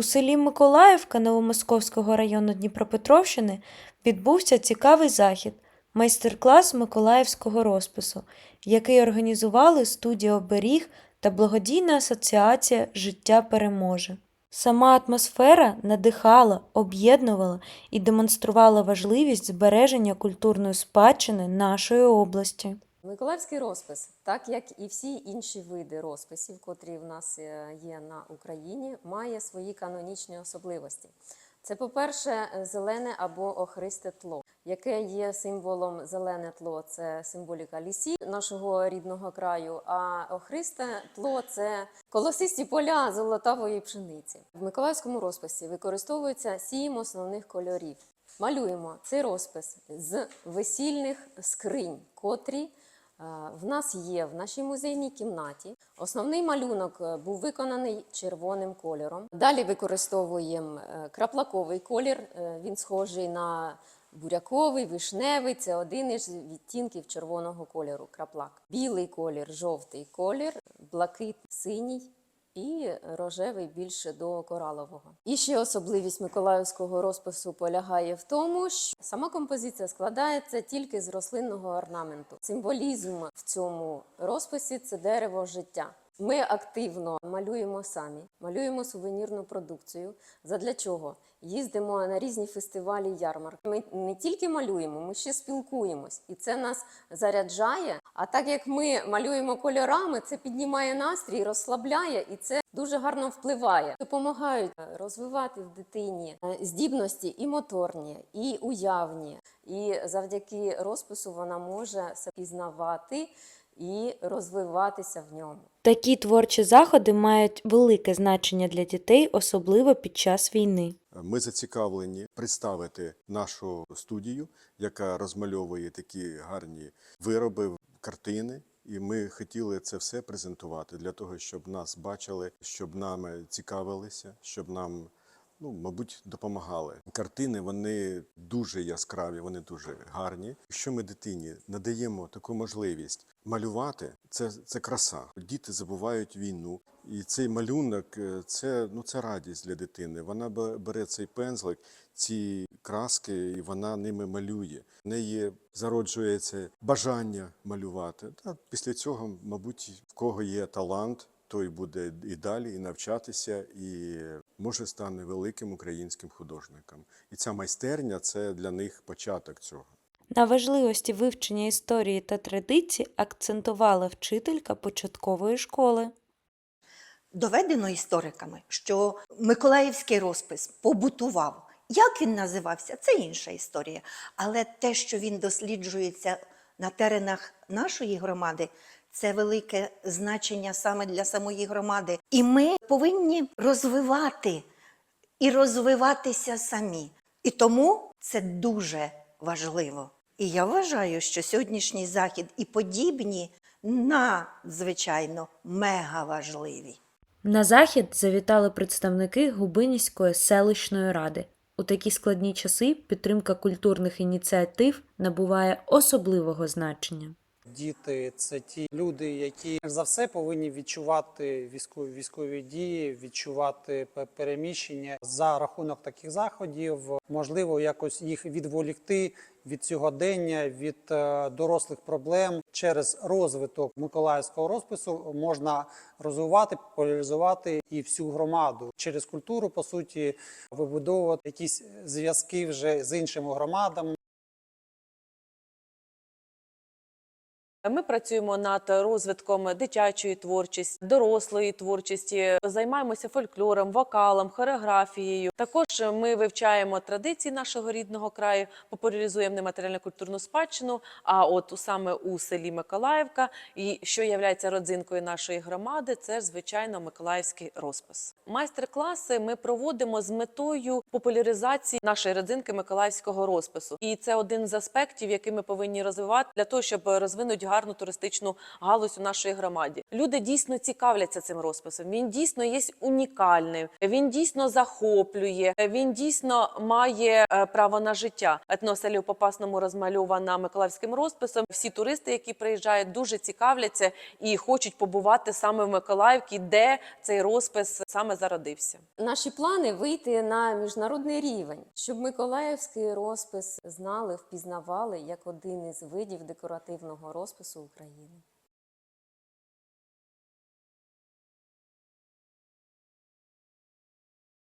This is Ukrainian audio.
У селі Миколаївка Новомосковського району Дніпропетровщини відбувся цікавий захід майстер-клас миколаївського розпису, який організували студія оберіг та благодійна асоціація Життя переможе. Сама атмосфера надихала, об'єднувала і демонструвала важливість збереження культурної спадщини нашої області. Миколаївський розпис, так як і всі інші види розписів, котрі в нас е, є на Україні, має свої канонічні особливості. Це, по-перше, зелене або охристе тло, яке є символом зелене тло це символіка лісів нашого рідного краю. А охристе тло це колосисті поля золотавої пшениці. В миколаївському розписі використовується сім основних кольорів. Малюємо цей розпис з весільних скринь, котрі в нас є в нашій музейній кімнаті. Основний малюнок е, був виконаний червоним кольором. Далі використовуємо е, краплаковий колір. е, Він схожий на буряковий, вишневий. Це один із відтінків червоного кольору. Краплак. Білий колір, жовтий колір, блакит, синій і рожевий більше до коралового. І ще особливість миколаївського розпису полягає в тому, що сама композиція складається тільки з рослинного орнаменту. Символізм в цьому розписі це дерево життя. Ми активно малюємо самі, малюємо сувенірну продукцію. Задля чого? Їздимо на різні фестивалі ярмарки. Ми не тільки малюємо, ми ще спілкуємось, і це нас заряджає. А так як ми малюємо кольорами, це піднімає настрій, розслабляє, і це дуже гарно впливає. Допомагають е, розвивати в дитині е, здібності і моторні, і уявні. І завдяки розпису вона може пізнавати і розвиватися в ньому. Такі творчі заходи мають велике значення для дітей, особливо під час війни. Ми зацікавлені представити нашу студію, яка розмальовує такі гарні вироби, картини. І ми хотіли це все презентувати для того, щоб нас бачили, щоб нами цікавилися, щоб нам, ну, мабуть, допомагали. Картини вони дуже яскраві, вони дуже гарні. Якщо ми дитині надаємо таку можливість малювати, це, це краса. Діти забувають війну, і цей малюнок е, це, ну, це радість для дитини. Вона бе- бере цей пензлик, ці краски, і вона ними малює. В неї зароджується бажання малювати. Та після цього, мабуть, в кого є талант, той буде і далі, і навчатися, і може стане великим українським художником. І ця майстерня це для них початок цього. На важливості вивчення історії та традицій акцентувала вчителька початкової школи. Доведено істориками, що Миколаївський розпис побутував. Як він називався, це інша історія. Але те, що він досліджується на теренах нашої громади, це велике значення саме для самої громади. І ми повинні розвивати і розвиватися самі. І тому це дуже важливо. І я вважаю, що сьогоднішній захід і подібні надзвичайно мега важливі. На захід завітали представники Губинівської селищної ради. У такі складні часи підтримка культурних ініціатив набуває особливого значення. Діти це ті люди, які за все повинні відчувати військові військові дії, відчувати переміщення за рахунок таких заходів. Можливо, якось їх відволікти від сьогодення, від е, дорослих проблем через розвиток миколаївського розпису можна розвивати, популяризувати і всю громаду через культуру, по суті, вибудовувати якісь зв'язки вже з іншими громадами. Ми працюємо над розвитком дитячої творчості, дорослої творчості, займаємося фольклором, вокалом, хореографією. Також ми вивчаємо традиції нашого рідного краю, популяризуємо нематеріальну культурну спадщину. А от саме у селі Миколаївка, і що є родзинкою нашої громади, це звичайно миколаївський розпис. Майстер-класи ми проводимо з метою популяризації нашої родзинки миколаївського розпису, і це один з аспектів, який ми повинні розвивати для того, щоб розвинути гарну туристичну галузь у нашій громаді. Люди дійсно цікавляться цим розписом. Він дійсно є унікальним. Він дійсно захоплює. Він дійсно має е, право на життя. Етноселі у Попасному розмальована миколаївським розписом. Всі туристи, які приїжджають, дуже цікавляться і хочуть побувати саме в Миколаївці, де цей розпис саме зародився. Наші плани вийти на міжнародний рівень, щоб миколаївський розпис знали, впізнавали як один із видів декоративного розпису України.